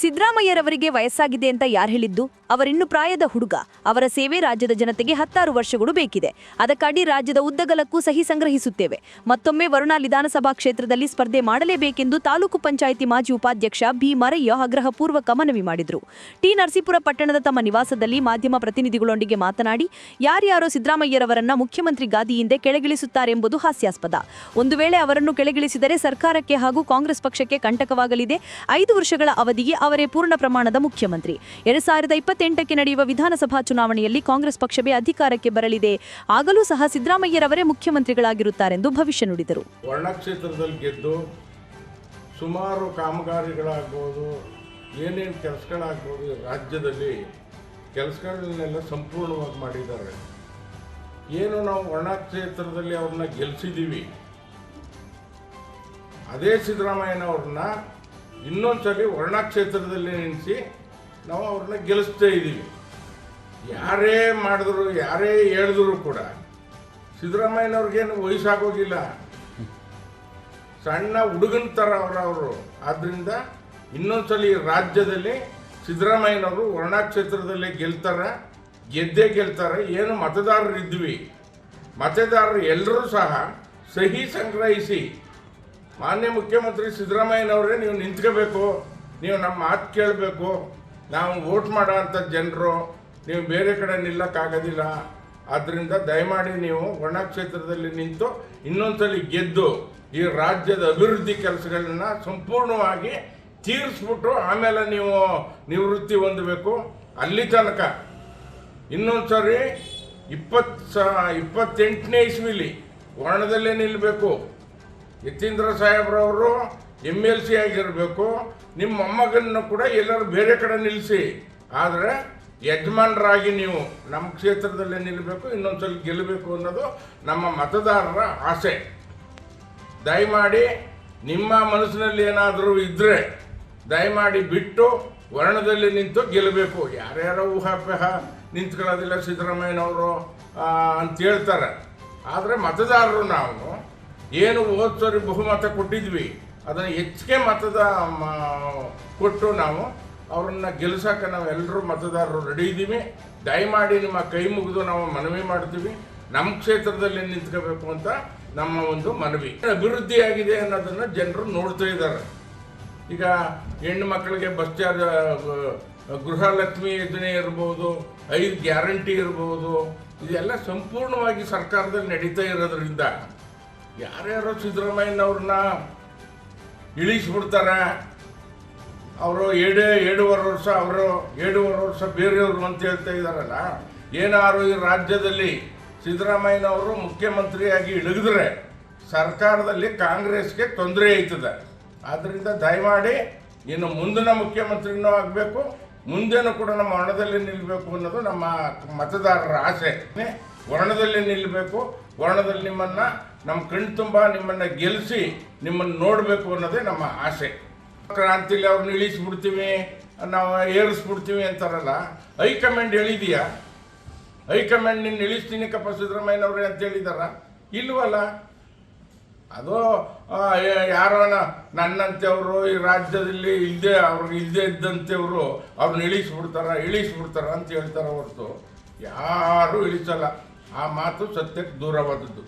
ಸಿದ್ದರಾಮಯ್ಯರವರಿಗೆ ವಯಸ್ಸಾಗಿದೆ ಅಂತ ಯಾರು ಹೇಳಿದ್ದು? ಅವರಿನ್ನು ಪ್ರಾಯದ ಹುಡುಗ. ಅವರ ಸೇವೆ ರಾಜ್ಯದ ಜನತೆಗೆ ಹತ್ತಾರು ವರ್ಷಗಳು ಬೇಕಿದೆ. ಅದಕ್ಕಾಗಿ ರಾಜ್ಯದ ಉದ್ದಗಲಕ್ಕೂ ಸಹಿ ಸಂಗ್ರಹಿಸುತ್ತೇವೆ. ಮತ್ತೊಮ್ಮೆ ವರುಣಾ ವಿಧಾನಸಭಾ ಕ್ಷೇತ್ರದಲ್ಲಿ ಸ್ಪರ್ಧೆ ಮಾಡಲೇಬೇಕೆಂದು ತಾಲೂಕು ಪಂಚಾಯಿತಿ ಮಾಜಿ ಉಪಾಧ್ಯಕ್ಷ ಬಿ. ಮರಯ್ಯ ಆಗ್ರಹಪೂರ್ವಕ ಮನವಿ ಮಾಡಿದರು. ಟಿ. ನರಸೀಪುರ ಪಟ್ಟಣದ ತಮ್ಮ ನಿವಾಸದಲ್ಲಿ ಮಾಧ್ಯಮ ಪ್ರತಿನಿಧಿಗಳೊಂದಿಗೆ ಮಾತನಾಡಿ, ಯಾರ್ಯಾರೋ ಸಿದ್ದರಾಮಯ್ಯರವರನ್ನ ಮುಖ್ಯಮಂತ್ರಿ ಗಾದಿಯಿಂದ ಕೆಳಗಿಳಿಸುತ್ತಾರೆಂಬುದು ಹಾಸ್ಯಾಸ್ಪದ. ಒಂದು ವೇಳೆ ಅವರನ್ನು ಕೆಳಗಿಳಿಸಿದರೆ ಸರ್ಕಾರಕ್ಕೆ ಹಾಗೂ ಕಾಂಗ್ರೆಸ್ ಪಕ್ಷಕ್ಕೆ ಕಂಟಕವಾಗಲಿದೆ. ಐದು ವರ್ಷಗಳ ಅವಧಿಗೆ ಅವರೇ ಪೂರ್ಣ ಪ್ರಮಾಣದ ಮುಖ್ಯಮಂತ್ರಿ. ಎರಡ್ ಸಾವಿರದ ಇಪ್ಪತ್ತೆಂಟಕ್ಕೆ ನಡೆಯುವ ವಿಧಾನಸಭಾ ಚುನಾವಣೆಯಲ್ಲಿ ಕಾಂಗ್ರೆಸ್ ಪಕ್ಷವೇ ಅಧಿಕಾರಕ್ಕೆ ಬರಲಿದೆ. ಆಗಲೂ ಸಹ ಸಿದ್ದರಾಮಯ್ಯರವರೇ ಮುಖ್ಯಮಂತ್ರಿಗಳಾಗಿರುತ್ತಾರೆಂದು ಭವಿಷ್ಯ ನುಡಿದರು. ವರ್ಣಕ್ಷೇತ್ರದಲ್ಲಿ ಗೆದ್ದು ಸುಮಾರು ಕಾಮಗಾರಿಗಳಾಗ್ಬೋದು, ಏನೇನು ಕೆಲಸಗಳಾಗ್ಬೋದು ರಾಜ್ಯದಲ್ಲಿ ಕೆಲಸಗಳನ್ನೆಲ್ಲ ಸಂಪೂರ್ಣವಾಗಿ ಮಾಡಿದ್ದಾರೆ. ಏನು ನಾವು ವರ್ಣ ಕ್ಷೇತ್ರದಲ್ಲಿ ಅವ್ರನ್ನ ಗೆಲ್ಲಿಸಿದ್ದೀವಿ ಅದೇ ಸಿದ್ದರಾಮಯ್ಯನವ್ರನ್ನ ಇನ್ನೊಂದ್ಸಲಿ ವರ್ಣ ಕ್ಷೇತ್ರದಲ್ಲಿ ನಿಲ್ಲಿಸಿ ನಾವು ಅವ್ರನ್ನ ಗೆಲ್ಲಿಸ್ತಾ ಇದ್ದೀವಿ. ಯಾರೇ ಮಾಡಿದ್ರು, ಯಾರೇ ಹೇಳಿದ್ರು ಕೂಡ ಸಿದ್ದರಾಮಯ್ಯನವ್ರಿಗೇನು ವಯಸ್ಸಾಗೋಗಿಲ್ಲ ಸಣ್ಣ ಹುಡುಗನ ಥರ ಅವರವರು ಅವರು. ಆದ್ದರಿಂದ ಇನ್ನೊಂದ್ಸಲಿ ರಾಜ್ಯದಲ್ಲಿ ಸಿದ್ದರಾಮಯ್ಯನವರು ವರ್ಣ ಕ್ಷೇತ್ರದಲ್ಲಿ ಗೆಲ್ತಾರೆ, ಗೆದ್ದೇ ಗೆಲ್ತಾರೆ. ಏನು ಮತದಾರರು ಇದ್ವಿ ಮತದಾರರು ಎಲ್ಲರೂ ಸಹ ಸಹಿ ಸಂಗ್ರಹಿಸಿ ಮಾನ್ಯ ಮುಖ್ಯಮಂತ್ರಿ ಸಿದ್ದರಾಮಯ್ಯನವರೇ, ನೀವು ನಿಂತ್ಕೋಬೇಕು. ನೀವು ನಮ್ಮ ಮಾತು ಕೇಳಬೇಕು. ನಾವು ವೋಟ್ ಮಾಡೋ ಅಂಥ ಜನರು. ನೀವು ಬೇರೆ ಕಡೆ ನಿಲ್ಲಕ್ಕಾಗೋದಿಲ್ಲ ಆದ್ದರಿಂದ ದಯಮಾಡಿ ನೀವು ಒಣ ಕ್ಷೇತ್ರದಲ್ಲಿ ನಿಂತು ಇನ್ನೊಂದ್ಸಲಿ ಗೆದ್ದು ಈ ರಾಜ್ಯದ ಅಭಿವೃದ್ಧಿ ಕೆಲಸಗಳನ್ನ ಸಂಪೂರ್ಣವಾಗಿ ತೀರಿಸ್ಬಿಟ್ಟು ಆಮೇಲೆ ನೀವು ನಿವೃತ್ತಿ ಹೊಂದಬೇಕು. ಅಲ್ಲಿ ತನಕ ಇನ್ನೊಂದ್ಸರಿ ಇಪ್ಪತ್ತು ಸ, ಇಪ್ಪತ್ತೆಂಟನೇ ಇಸ್ವಿಲಿ ವರ್ಣದಲ್ಲೇ ನಿಲ್ಲಬೇಕು ಯತೀಂದ್ರ ಸಾಹೇಬ್ರವರು ಎಂ ಎಲ್ ಸಿ ಆಗಿರಬೇಕು, ನಿಮ್ಮ ಮೊಮ್ಮಗನ್ನು ಕೂಡ ಎಲ್ಲರೂ ಬೇರೆ ಕಡೆ ನಿಲ್ಲಿಸಿ. ಆದರೆ ಯಜಮಾನರಾಗಿ ನೀವು ನಮ್ಮ ಕ್ಷೇತ್ರದಲ್ಲೇ ನಿಲ್ಲಬೇಕು ಇನ್ನೊಂದ್ಸಲ ಗೆಲ್ಲಬೇಕು ಅನ್ನೋದು ನಮ್ಮ ಮತದಾರರ ಆಸೆ. ದಯಮಾಡಿ ನಿಮ್ಮ ಮನಸ್ಸಿನಲ್ಲಿ ಏನಾದರೂ ಇದ್ದರೆ ದಯಮಾಡಿ ಬಿಟ್ಟು ವರ್ಣದಲ್ಲಿ ನಿಂತು ಗೆಲ್ಲಬೇಕು. ಯಾರ್ಯಾರೋ ಊಹಾಪೇಹ ನಿಂತ್ಕೊಳ್ಳೋದಿಲ್ಲ ಸಿದ್ದರಾಮಯ್ಯನವರು ಅಂತ ಹೇಳ್ತಾರೆ. ಆದರೆ ಮತದಾರರು ನಾವು ಏನು ಓದ್ಸೋರಿ ಬಹುಮತ ಕೊಟ್ಟಿದ್ವಿ, ಅದನ್ನು ಹೆಚ್ಚಿಗೆ ಮತದ ಕೊಟ್ಟು ನಾವು ಅವರನ್ನು ಗೆಲ್ಸೋಕೆ ನಾವು ಎಲ್ಲರೂ ಮತದಾರರು ರೆಡಿ ಇದ್ದೀವಿ ದಯಮಾಡಿ ನಿಮ್ಮ ಕೈ ಮುಗಿದು ನಾವು ಮನವಿ ಮಾಡ್ತೀವಿ. ನಮ್ಮ ಕ್ಷೇತ್ರದಲ್ಲಿ ನಿಂತ್ಕೋಬೇಕು ಅಂತ ನಮ್ಮ ಒಂದು ಮನವಿ. ಅಭಿವೃದ್ಧಿ ಆಗಿದೆ ಅನ್ನೋದನ್ನ ಜನರು ನೋಡ್ತಾ ಇದ್ದಾರೆ. ಈಗ ಹೆಣ್ಣು ಮಕ್ಕಳಿಗೆ ಬಸ್ ಚಾರ್ಜ್ ಗೃಹಲಕ್ಷ್ಮಿ ಯೋಜನೆ ಇರ್ಬೋದು, ಐದು ಗ್ಯಾರಂಟಿ ಇರ್ಬೋದು, ಇದೆಲ್ಲ ಸಂಪೂರ್ಣವಾಗಿ ಸರ್ಕಾರದಲ್ಲಿ ನಡೀತಾ ಇರೋದ್ರಿಂದ ಯಾರ್ಯಾರೋ ಸಿದ್ದರಾಮಯ್ಯನವ್ರನ್ನ ಇಳಿಸ್ಬಿಡ್ತಾರೆ. ಅವರು ಏಳು ಏಳುವರೆ ವರ್ಷ, ಅವರು ಏಳುವರೆ ವರ್ಷ ಬೇರೆಯವರು ಅಂತ ಹೇಳ್ತಾ ಇದ್ದಾರಲ್ಲ ಏನಾರು ಈ ರಾಜ್ಯದಲ್ಲಿ ಸಿದ್ದರಾಮಯ್ಯನವರು ಮುಖ್ಯಮಂತ್ರಿಯಾಗಿ ಇಳಿದ್ರೆ ಸರ್ಕಾರದಲ್ಲಿ ಕಾಂಗ್ರೆಸ್ಗೆ ತೊಂದರೆ ಆಯ್ತದೆ ಆದ್ದರಿಂದ ದಯಮಾಡಿ ಇನ್ನು ಮುಂದಿನ ಮುಖ್ಯಮಂತ್ರಿನೂ ಆಗಬೇಕು, ಮುಂದೆನೂ ಕೂಡ ನಮ್ಮ ವರ್ಣದಲ್ಲಿ ನಿಲ್ಲಬೇಕು ಅನ್ನೋದು ನಮ್ಮ ಮತದಾರರ ಆಸೆ. ವರ್ಣದಲ್ಲಿ ನಿಲ್ಲಬೇಕು ವರ್ಣದಲ್ಲಿ ನಿಮ್ಮನ್ನ ನಮ್ಮ ಕಣ್ ತುಂಬ ನಿಮ್ಮನ್ನ ಗೆಲ್ಲಿಸಿ ನಿಮ್ಮನ್ನು ನೋಡಬೇಕು ಅನ್ನೋದೇ ನಮ್ಮ ಆಸೆ. ಕ್ರಾಂತಿಲಿ ಅವ್ರನ್ನ ಇಳಿಸ್ಬಿಡ್ತೀವಿ, ನಾವು ಏರಿಸ್ಬಿಡ್ತೀವಿ ಅಂತಾರಲ್ಲ ಹೈಕಮಾಂಡ್ ಹೇಳಿದೀಯಾ? ಹೈಕಮಾಂಡ್ ನಿನ್ನ ಇಳಿಸ್ತೀನಿ ಕಪ್ಪ ಸಿದ್ದರಾಮಯ್ಯನವ್ರೆ ಅಂತ ಹೇಳಿದಾರ? ಇಲ್ವಲ್ಲ? ಅದು ಯಾರೋ ನನ್ನಂತೆಯವರು ಈ ರಾಜ್ಯದಲ್ಲಿ ಇಲ್ಲದೆ ಅವ್ರಿಗೆ ಇಲ್ಲದೆ ಇದ್ದಂತೆಯವರು ಅವ್ರನ್ನ ಇಳಿಸ್ಬಿಡ್ತಾರ ಇಳಿಸ್ಬಿಡ್ತಾರ ಅಂತ ಹೇಳ್ತಾರ ಹೊರತು. ಯಾರು ಇಳಿಸಲ್ಲ. ಆ ಮಾತು ಸತ್ಯಕ್ಕೆ ದೂರವಾದದ್ದು.